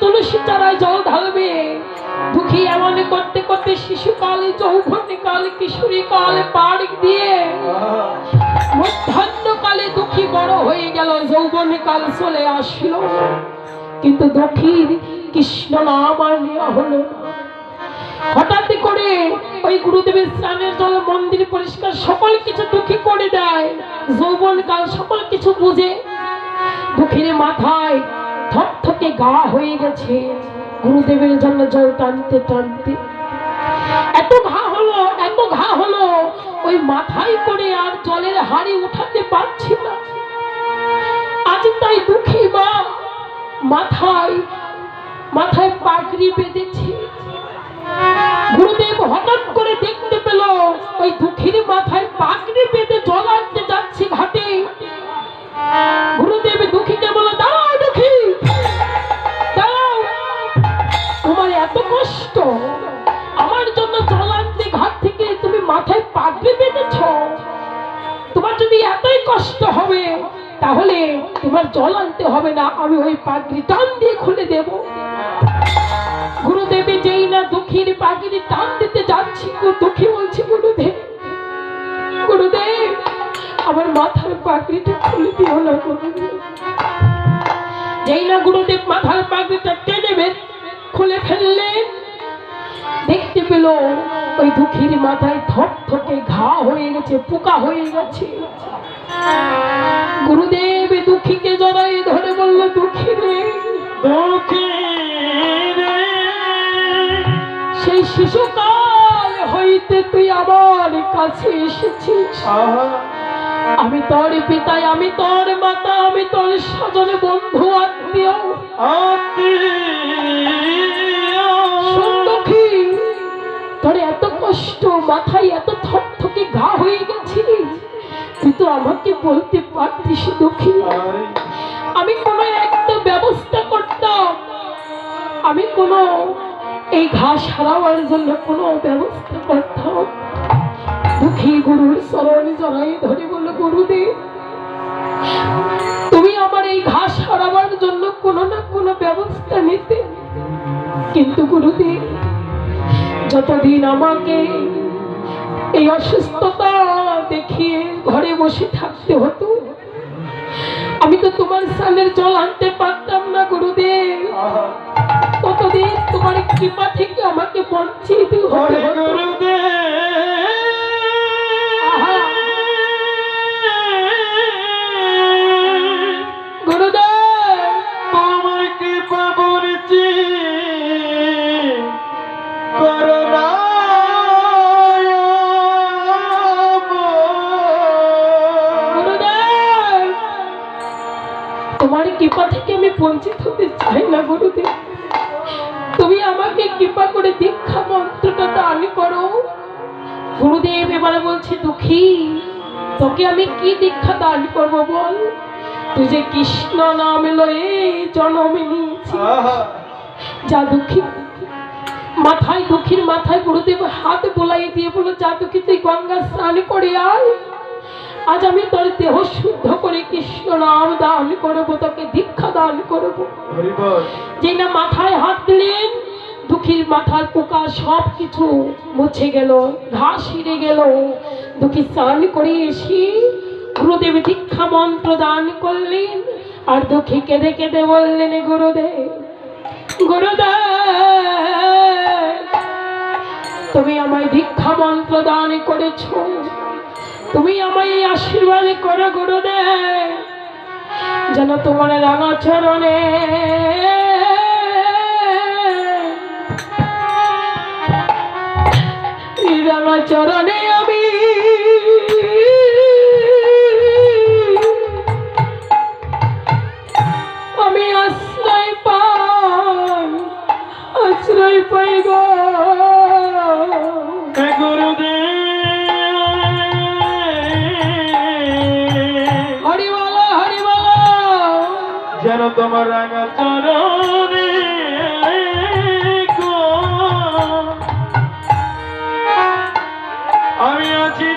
তুলসী চারায় জল ঢালবে। দুঃখী এমন করতে করতে শিশুকালে যৌবনে কালে কিশোরী কালে পাড় দিয়ে মধ্যাহ্নকালে দুঃখী বড় হয়ে গেল যৌবনে কাল চলে আসলো। কিন্তু দুঃখীর কৃষ্ণ নাম আর নেওয়া হলো হঠাৎ করে ওই গুরুদেবের স্নানের জল, মন্দির পরিষ্কার, সকল কিছু দুঃখী করে দেয়। যৌবন কাল সকল কিছু বুঝে। দুঃখীর মাথায় থকথকে গা হয়ে গেছে। গুরুদেবের জন্য জল টানতে টানতে। এত ঘা হলো, এত ঘা হলো, ওই মাথায় করে আর জলের হাড়ি উঠাতে পারছি না। আজ তাই দুঃখী মা মাথায় মাথায় পাগড়ি বেঁধেছে। গুরুদেব হঠাৎ করে দেখতে পেল, ওই দুঃখীর মাথায় পাগড়ি বেঁধে জল আনতে যাচ্ছে ঘাটে। জল আনতে হবে না, আমি ওই পাগড়ি টান দিয়ে খুলে দেবো। গুরুদেবী যেই না দুঃখীর পাগিরি টান দিতে যাচ্ছি দুঃখী বলছি, গুরুদেব। গুরুদেব, আমার মাথার পাগড়িটা খুলে দিও না যেই না গুরুদেব মাথার পাগড়িটা টেনে বের খুলে ফেললেন দেখতে পেল ওই দুঃখীর মাথায় থপ থকে ঘা হয়ে গেছে, পোকা হয়ে গেছে। গুরুদেব সেই শিশুকাল হইতে তুই আমার কাছে এসেছিস। আমি তোর পিতাই আমি তোর মাতা আমি তোর স্বজন বন্ধু আত্মীয়। তোর এত কষ্ট মাথায় এত থকথকে ঘা হয়ে গেছে। তুই তো আমাকে বলতে পারতিস দুঃখী। আমি কোনো একটা ব্যবস্থা করতাম। আমি কোনো এই ঘা সারাবার জন্য কোনো ব্যবস্থা করতাম। দুঃখী গুরুর চরণ জড়াই ধরে বলল, গুরুদেব, তুমি আমার এই ঘাস হারাবার জন্য কোনো না কোনো ব্যবস্থা নিতে। কিন্তু গুরুদেব, যতদিন আমাকে এই অসুস্থতা দেখিয়ে ঘরে বসে থাকতে হতো আমি তো তোমার সামনের জল আনতে পারতাম না গুরুদেব। কতদিন তোমার কৃপা থেকে আমাকে বঞ্চিত হতে হতো। বঞ্চিত হতে চাই না গুরুদেব। তুমি আমাকে কৃপা করে দীক্ষা মন্ত্রটা দান করো। গুরুদেব এবারে বলছে দুঃখী তোকে আমি কি দীক্ষা দান করব বল? তুই যে কৃষ্ণ নাম লয়ে জন্মে নিয়েছি যা দুঃখী। মাথায় দুঃখীর মাথায় গুরুদেব হাত বোলাই দিয়ে বলো যা দুঃখী তুই গঙ্গা স্নান করে আয়। আজ আমি তোর দেহ শুদ্ধ করে কৃষ্ণ নাম দান করব তোকে দীক্ষা দান করব। যেই না মাথায় হাত দিলেন দুঃখীর মাথার পোকা সব কিছু মুছে গেল ঘাস হিরে গেল। দুঃখী স্নান করে এসে গুরুদেব দীক্ষা মন্ত্র দান করলেন আর দুঃখী কেঁদে কেঁদে বললেন গুরুদেব গুরুদেব তুমি আমায় দীক্ষা মন্ত্র দান করেছ। তুমি আমায় এই আশীর্বাদ করো গুরুদেব যেন তোমার রাঙা চরণে রাঙা চরণে যেন তোমার রাঙা চরণে। আমি আছি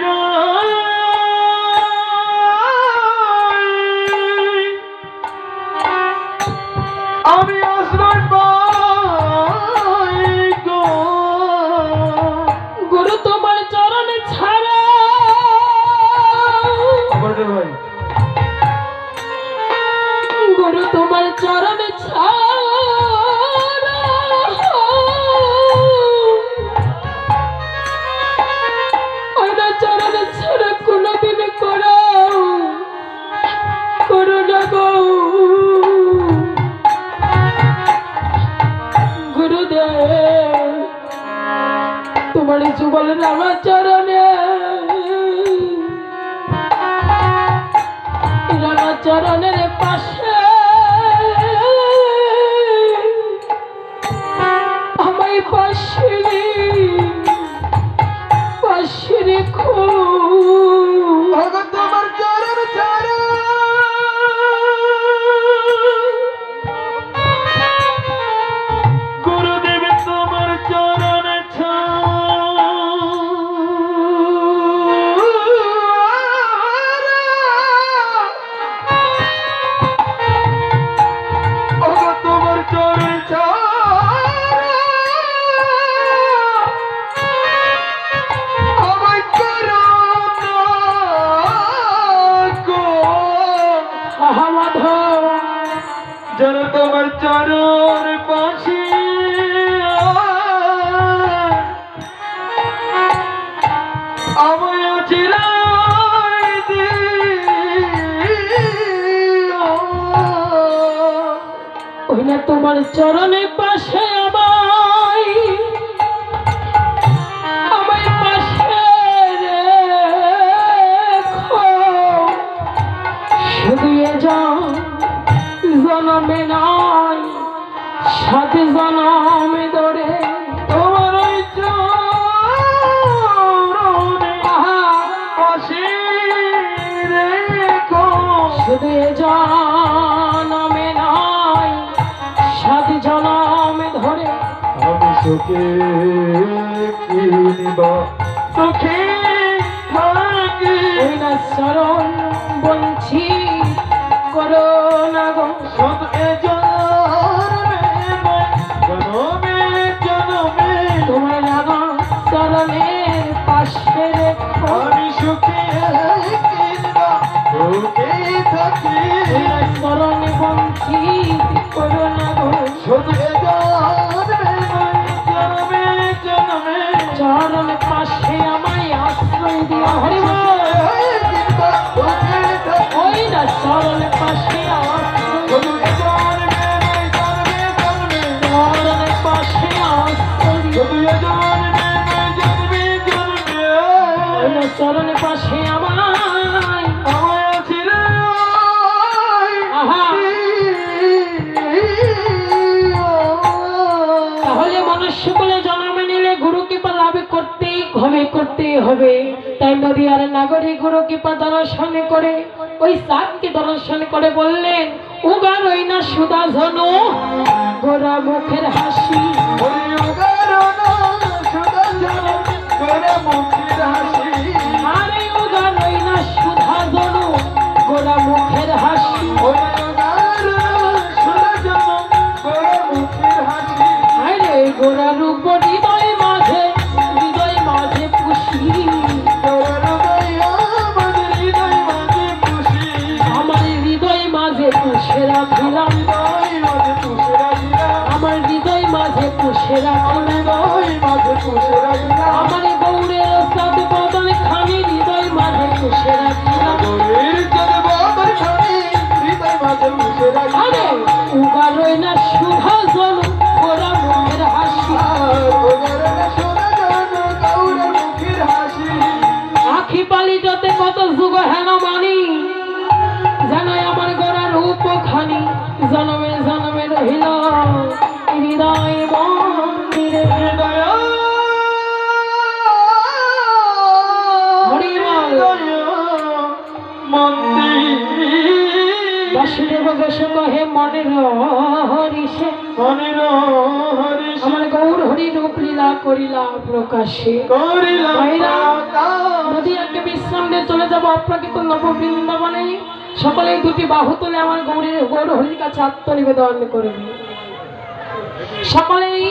আছো বলে আমার চরণে। রামা চরণের পাশে তোমার চরণে পাশে আমায় আমায় পাশে শুয়ে যাও জনমে নাই সাথে জনমে দৌড়ে তোকে কিনিব চোখে থাকে। না শরণ বলছি করোনা গো। সদ এজ ঘরে করতে হবে। তাই নদিয়ার নাগরিক গুরু কৃপা দর্শন করে, ওই সাপকে দর্শন করে বললেন উগার ওই না সুদা ধনু গোরা মুখের হাসি। আমার গৌর হরি রূপ লীলা করিলা প্রকাশে। নদী একটা বিশ্রাম চলে যাব অপ্রাকৃত নব বৃন্দাবনে সকলে দুটি বাহু তুলে আমার গৌরের গৌর হরির কাছে আত্মনিবেদন করবে সকলেই